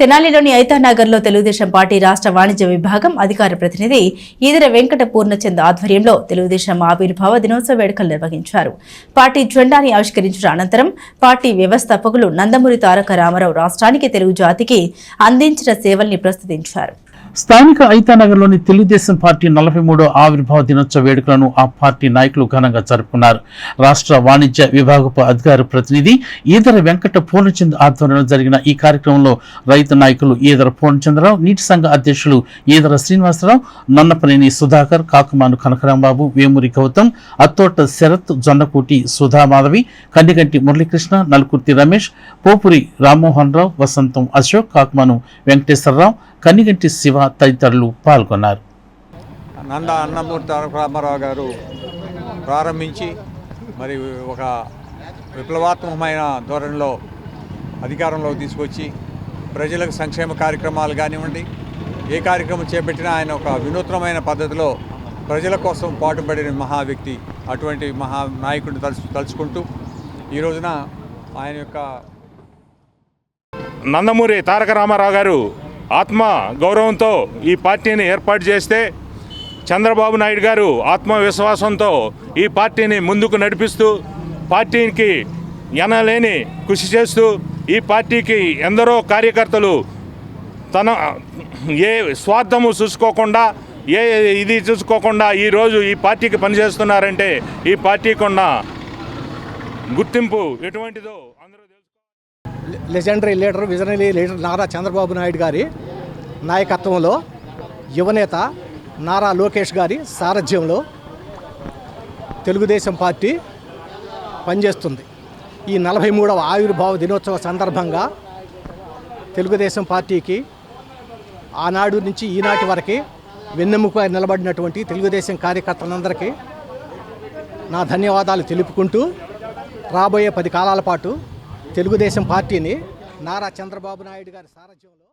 తెనాలిలోని ఐతానగర్లో Telugu Desam party రాష్ట్ర వాణిజ్య విభాగం అధికార ప్రతినిధి ఈదర వెంకట పూర్ణచంద్ ఆధ్వర్యంలో తెలుగుదేశం ఆవిర్భావ దినోత్సవ వేడుకలు నిర్వహించారు. పార్టీ జెండాని ఆవిష్కరించిన అనంతరం పార్టీ వ్యవస్థాపకులు నందమూరి తారక రామారావు రాష్ట్రానికి తెలుగు జాతికి అందించిన సేవల్ని ప్రస్తుతించారు. స్థానిక ఐతానగర్లోని తెలుగుదేశం పార్టీ నలభై మూడో ఆవిర్భావ దినోత్సవ వేడుకలను ఆ పార్టీ నాయకులు ఘనంగా జరుపుకున్నారు. రాష్ట్ర వాణిజ్య విభాగపు అధికార ప్రతినిధి ఈదర వెంకట పూర్ణచంద్ ఆధ్వర్యంలో జరిగిన ఈ కార్యక్రమంలో రైతు నాయకులు ఈదర పూర్ణచంద్రరావు నీటి సంఘ అధ్యక్షులు ఈదర శ్రీనివాసరావు నన్నపనేని సుధాకర్ కాకుమాను కనకరాంబాబు వేమూరి గౌతమ్ అత్తోట శరత్ జొన్నకూటి సుధామాధవి కన్నిగంటి మురళీకృష్ణ నలుకుర్తి రమేష్ పోపురి రామ్మోహన్ రావు వసంతం అశోక్ కాకుమాను వెంకటేశ్వరరావు కన్నిగంటి శివ తదితరులు పాల్గొన్నారు. నంద అన్నమూర్తి తారక రామారావు గారు ప్రారంభించి మరి ఒక విప్లవాత్మకమైన ధోరణిలో అధికారంలోకి తీసుకొచ్చి ప్రజలకు సంక్షేమ కార్యక్రమాలు కానివ్వండి ఏ కార్యక్రమం చేపట్టినా ఆయన ఒక వినూత్నమైన పద్ధతిలో ప్రజల కోసం పాటుపడిన మహా వ్యక్తి అటువంటి మహా నాయకుడిని తలుచు తలుచుకుంటూ ఈ రోజున ఆయన యొక్క నందమూరి తారక రామారావు గారు ఆత్మ గౌరవంతో ఈ పార్టీని ఏర్పాటు చేస్తే చంద్రబాబు నాయుడు గారు ఆత్మవిశ్వాసంతో ఈ పార్టీని ముందుకు నడిపిస్తూ పార్టీకి ఎనలేని కృషి చేస్తూ ఈ పార్టీకి ఎందరో కార్యకర్తలు తన ఏ స్వార్థము చూసుకోకుండా ఏ ఇది చూసుకోకుండా ఈరోజు ఈ పార్టీకి పనిచేస్తున్నారంటే ఈ పార్టీకి ఉన్న గుర్తింపు ఎటువంటిదో అందరూ తెలుసు legendary leader visionary leader Nara Chandrababu Naidu గారి నాయకత్వంలో యువనేత నారా లోకేష్ గారి సారథ్యంలో తెలుగుదేశం పార్టీ పనిచేస్తుంది. ఈ నలభై మూడవ ఆవిర్భావ దినోత్సవ సందర్భంగా తెలుగుదేశం పార్టీకి ఆనాడు నుంచి ఈనాటి వరకు వెన్నెముక నిలబడినటువంటి తెలుగుదేశం కార్యకర్తలందరికీ నా ధన్యవాదాలు తెలుపుకుంటూ రాబోయే పది కాలాల పాటు తెలుగుదేశం పార్టీని నారా చంద్రబాబు నాయుడు గారి సారథ్యంలో